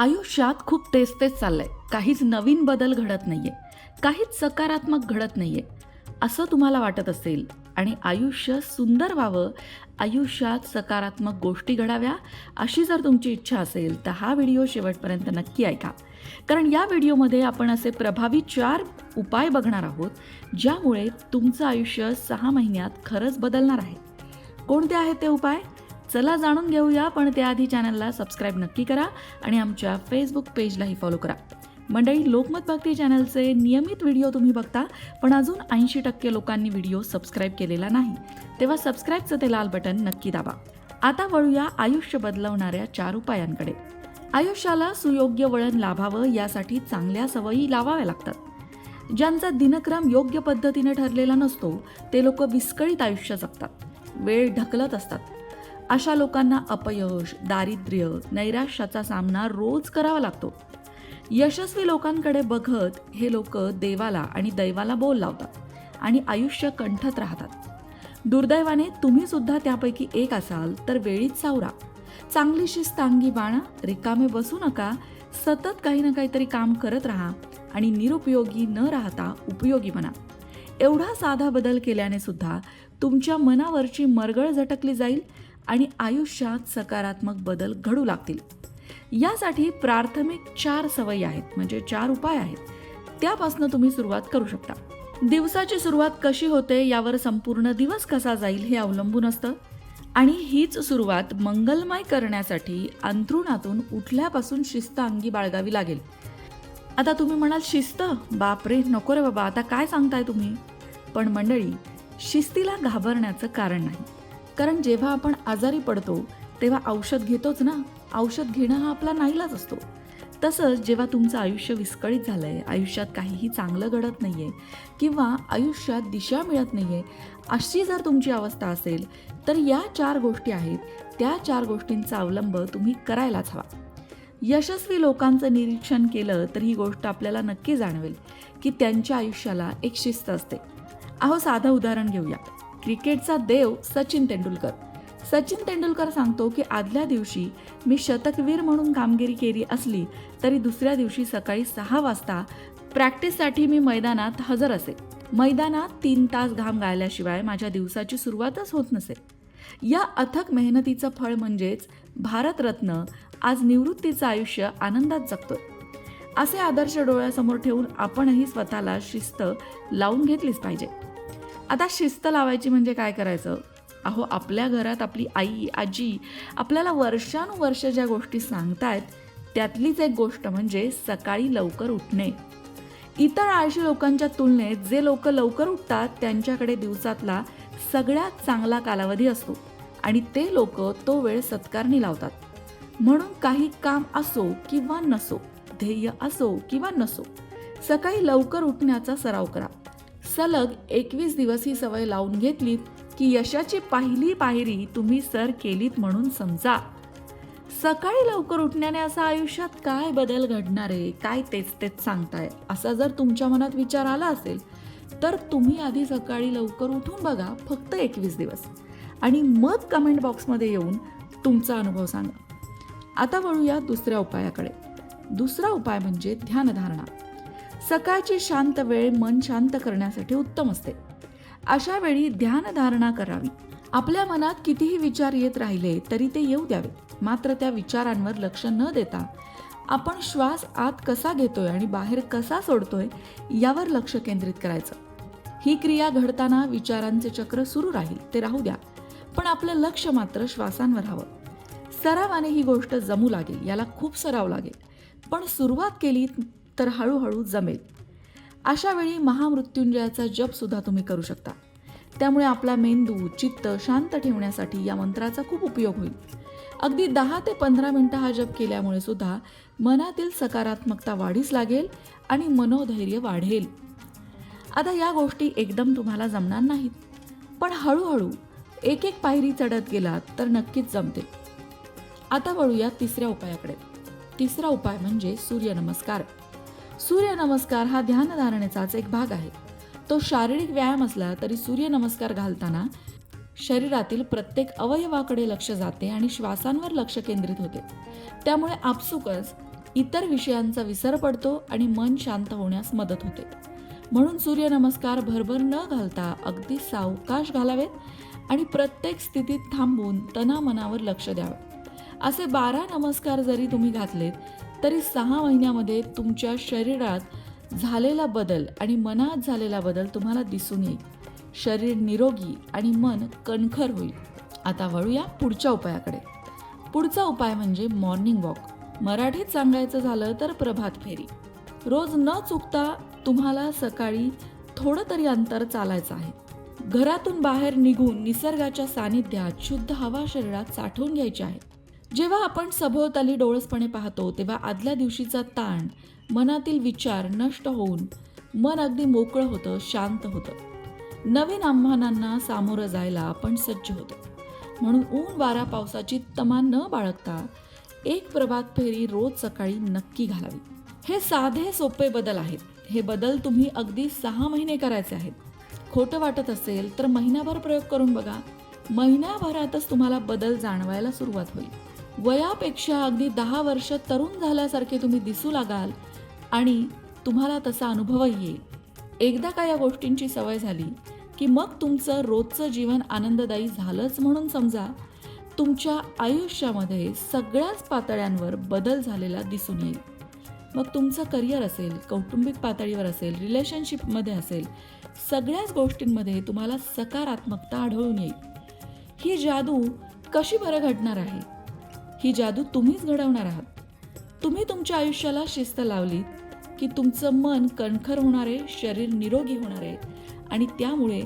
आयुष्यात खूप तेच तेच चाललंय. काहीच नवीन बदल घडत नाहीये. काहीच सकारात्मक घडत नाहीये. असं तुम्हाला वाटत असेल आणि आयुष्य सुंदर व्हावं आयुष्यात सकारात्मक गोष्टी घडाव्या अशी जर तुमची इच्छा असेल तर हा व्हिडिओ शेवटपर्यंत नक्की ऐका. कारण या व्हिडिओमध्ये आपण असे प्रभावी चार उपाय बघणार आहोत ज्यामुळे तुमचं आयुष्य सहा महिन्यात खरंच बदलणार आहे. कोणते आहेत ते उपाय? चला जाणून घेऊया पण त्याआधी चॅनलला सबस्क्राईब नक्की करा आणि आमच्या फेसबुक पेजलाही फॉलो करा. मंडळी लोकमत भक्ती चॅनलचे नियमित व्हिडिओ तुम्ही बघता पण अजून ऐंशी टक्के लोकांनी व्हिडिओ सबस्क्राईब केलेला नाही. तेव्हा सबस्क्राईबचं ते लाल बटन नक्की दाबा. आता वळूया आयुष्य बदलवणाऱ्या चार उपायांकडे. आयुष्याला सुयोग्य वळण लाभावं यासाठी चांगल्या सवयी लावाव्या लागतात. ज्यांचा दिनक्रम योग्य पद्धतीने ठरलेला नसतो ते लोक विस्कळीत आयुष्य जगतात. वेळ ढकलत असतात. अशा लोकांना अपयश दारिद्र्य नैराश्याचा सामना रोज करावा लागतो. यशस्वी लोकांकडे बघत हे लोक देवाला आणि दैवाला बोल लावतात आणि आयुष्य कंठत राहतात. दुर्दैवाने तुम्ही सुद्धा त्यापैकी एक असाल तर वेळीच सावरा. चांगली शिस्त अंगी बाणा रिकामे बसू नका सतत काही ना काहीतरी काम करत राहा आणि निरुपयोगी न राहता उपयोगी बना एवढा साधा बदल केल्याने सुद्धा तुमच्या मनावरची मरगळ झटकली जाईल आणि आयुष्यात सकारात्मक बदल घडू लागतील. यासाठी प्राथमिक चार सवयी आहेत म्हणजे चार उपाय आहेत. त्यापासून तुम्ही सुरुवात करू शकता. दिवसाची सुरुवात कशी होते यावर संपूर्ण दिवस कसा जाईल हे अवलंबून असतं. आणि हीच सुरुवात मंगलमय करण्यासाठी अंथरुणातून उठल्यापासून शिस्त अंगी बाळगावी लागेल. आता तुम्ही म्हणाल शिस्त? बापरे नको रे बाबा आता काय सांगताय तुम्ही? पण मंडळी शिस्तीला घाबरण्याचं कारण नाही. कारण जेव्हा आपण आजारी पडतो तेव्हा औषध घेतोच ना. औषध घेणं हा आपला नाईलाच असतो. तसंच जेव्हा तुमचं आयुष्य विस्कळीत झालंय आयुष्यात काहीही चांगलं घडत नाही आहे किंवा आयुष्यात दिशा मिळत नाही आहे अशी जर तुमची अवस्था असेल तर या चार गोष्टी आहेत. त्या चार गोष्टींचा अवलंब तुम्ही करायलाच हवा. यशस्वी लोकांचं निरीक्षण केलं तर ही गोष्ट आपल्याला नक्की जाणवेल की त्यांच्या आयुष्याला एक शिस्त असते. अहो साधं उदाहरण घेऊया. क्रिकेटचा देव सचिन तेंडुलकर. सचिन तेंडुलकर सांगतो की आदल्या दिवशी मी शतकवीर म्हणून कामगिरी केली असली तरी दुसऱ्या दिवशी सकाळी सहा वाजता प्रॅक्टिससाठी मी मैदानात हजर असे. मैदानात तीन तास घाम गाळल्याशिवाय माझ्या दिवसाची सुरुवातच होत नसे. या अथक मेहनतीचं फळ म्हणजेच भारतरत्न आज निवृत्तीचं आयुष्य आनंदात जगतोय. असे आदर्श डोळ्यासमोर ठेवून आपणही स्वतःला शिस्त लावून घेतलीच पाहिजे. आता शिस्त लावायची म्हणजे काय करायचं? अहो आपल्या घरात आपली आई आजी आपल्याला वर्षानुवर्ष ज्या गोष्टी सांगतायत त्यातलीच एक गोष्ट म्हणजे सकाळी लवकर उठणे. इतर आळशी लोकांच्या तुलनेत जे लोक लवकर उठतात त्यांच्याकडे दिवसातला सगळ्यात चांगला कालावधी असतो आणि ते लोक तो वेळ सत्कारणी लावतात. म्हणून काही काम असो किंवा नसो ध्येय असो किंवा नसो सकाळी लवकर उठण्याचा सराव करा. सलग एकवीस दिवस ही सवय लावून घेतलीत की यशाची पहिली पायरी तुम्ही सर केलीत म्हणून समजा. सकाळी लवकर उठण्याने असं आयुष्यात काय बदल घडणार आहे? काय तेच तेच सांगताय? असा जर तुमच्या मनात विचार आला असेल तर तुम्ही आधी सकाळी लवकर उठून बघा फक्त एकवीस दिवस. आणि मग कमेंट बॉक्समध्ये येऊन तुमचा अनुभव सांगा. आता वळूया दुसऱ्या उपायाकडे. दुसरा उपाय म्हणजे ध्यानधारणा. सकाळची शांत वेळ मन शांत करण्यासाठी उत्तम असते. अशा वेळी ध्यानधारणा करावी. आपल्या मनात कितीही विचार येत राहिले तरी ते येऊ द्यावे मात्र त्या विचारांवर लक्ष न देता आपण श्वास आत कसा घेतोय आणि बाहेर कसा सोडतोय यावर लक्ष केंद्रित करायचं. ही क्रिया घडताना विचारांचे चक्र सुरू राहील ते राहू द्या. पण आपलं लक्ष मात्र श्वासांवर हवं. सरावाने ही गोष्ट जमू लागेल याला खूप सराव लागेल. पण सुरुवात केली तर हळूहळू जमेल. अशा वेळी महामृत्युंजयाचा जप सुद्धा तुम्ही करू शकता. त्यामुळे आपला मेंदू चित्त शांत ठेवण्यासाठी या मंत्राचा खूप उपयोग होईल. अगदी दहा ते पंधरा मिनटं हा जप केल्यामुळे सुद्धा मनातील सकारात्मकता वाढीस लागेल आणि मनोधैर्य वाढेल. आता या गोष्टी एकदम तुम्हाला जमणार नाहीत. पण हळूहळू एक एक पायरी चढत गेलात तर नक्कीच जमते आता वळूया तिसऱ्या उपायाकडे. तिसरा उपाय म्हणजे सूर्यनमस्कार. सूर्यनमस्कार हा ध्यानधारणेचाच एक भाग आहे. तो शारीरिक व्यायाम असला तरी सूर्यनमस्कार घालताना शरीरातील प्रत्येक अवयवाकडे लक्ष जाते आणि श्वासांवर लक्ष केंद्रित होते. त्यामुळे आपसुकच इतर विषयांचा विसर पडतो आणि मन शांत होण्यास मदत होते. म्हणून सूर्यनमस्कार भरभर न घालता अगदी सावकाश घालावेत आणि प्रत्येक स्थितीत थांबून तनामनावर लक्ष द्यावे. असे बारा नमस्कार जरी तुम्ही घातलेत तरी सहा महिन्यामध्ये तुमच्या शरीरात झालेला बदल आणि मनात झालेला बदल तुम्हाला दिसून येईल. शरीर निरोगी आणि मन कणखर होईल. आता वळूया पुढच्या उपायाकडे. पुढचा उपाय म्हणजे मॉर्निंग वॉक मराठीत सांगायचं झालं तर प्रभात फेरी. रोज न चुकता तुम्हाला सकाळी थोडं तरी अंतर चालायचं आहे. घरातून बाहेर निघून निसर्गाच्या सानिध्यात शुद्ध हवा शरीरात साठवून घ्यायची आहे. जेव्हा आपण सभोवताली डोळसपणे पाहतो तेव्हा आदल्या दिवशीचा ताण मनातील विचार नष्ट होऊन मन अगदी मोकळं होतं शांत होतं. नवीन आव्हानांना सामोरं जायला आपण सज्ज होतो. म्हणून ऊन वारा पावसाची तमा न बाळगता एक प्रभात फेरी रोज सकाळी नक्की घालावी. हे साधे सोपे बदल आहेत. हे बदल तुम्ही अगदी सहा महिने करायचे आहेत. खोटं वाटत असेल तर महिनाभर प्रयोग करून बघा. महिनाभरातच तुम्हाला बदल जाणवायला सुरुवात होईल. वयापेक्षा अगदी दहा वर्ष तरुण झाल्यासारखे तुम्ही दिसू लागाल आणि तुम्हाला तसा अनुभवही येईल. एकदा का या गोष्टींची सवय झाली की मग तुमचं रोजचं जीवन आनंददायी झालंच म्हणून समजा तुमच्या आयुष्यामध्ये सगळ्याच पातळ्यांवर बदल झालेला दिसून येईल. मग तुमचं करिअर असेल कौटुंबिक पातळीवर असेल रिलेशनशिपमध्ये असेल सगळ्याच गोष्टींमध्ये तुम्हाला सकारात्मकता आढळून येईल. ही जादू कशी बरं घडणार आहे? ही जादू तुम्हीच घडवणार आहात. तुम्ही तुमच्या आयुष्याला शिस्त लावली की तुमचं मन कणखर होणार आहे शरीर निरोगी होणार आहे आणि त्यामुळे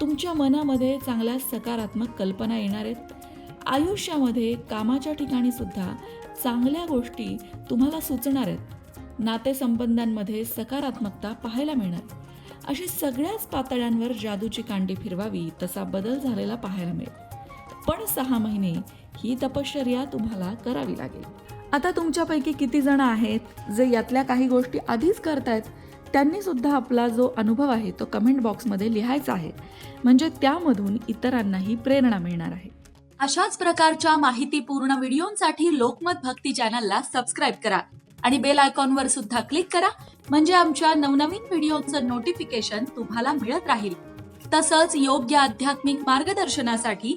तुमच्या मनामध्ये चांगल्या सकारात्मक कल्पना येणार आहेत. आयुष्यामध्ये कामाच्या ठिकाणी सुद्धा चांगल्या गोष्टी तुम्हाला सुचणार आहेत. नातेसंबंधांमध्ये सकारात्मकता पाहायला मिळणार. अशी सगळ्याच पातळ्यांवर जादूची कांडी फिरवावी तसा बदल झालेला पाहायला मिळेल. पण सहा महिने ही तपश्चर्या तुम्हाला करावी लागेल. आता तुमच्यापैकी किती जण आहेत जे यातल्या काही गोष्टी आधीच करतायत त्यांनी सुद्धा आपला जो अनुभव आहे तो कमेंट बॉक्समध्ये लिहायचा आहे. म्हणजे त्यामधून इतरांनाही प्रेरणा मिळणार आहे. अशाच प्रकारच्या माहितीपूर्ण व्हिडिओंसाठी लोकमत भक्ती चॅनलला सबस्क्राईब करा आणि बेल आयकॉनवर सुद्धा क्लिक करा म्हणजे आमच्या नवनवीन व्हिडिओचं नोटिफिकेशन तुम्हाला मिळत राहील. तसंच योग्य आध्यात्मिक मार्गदर्शनासाठी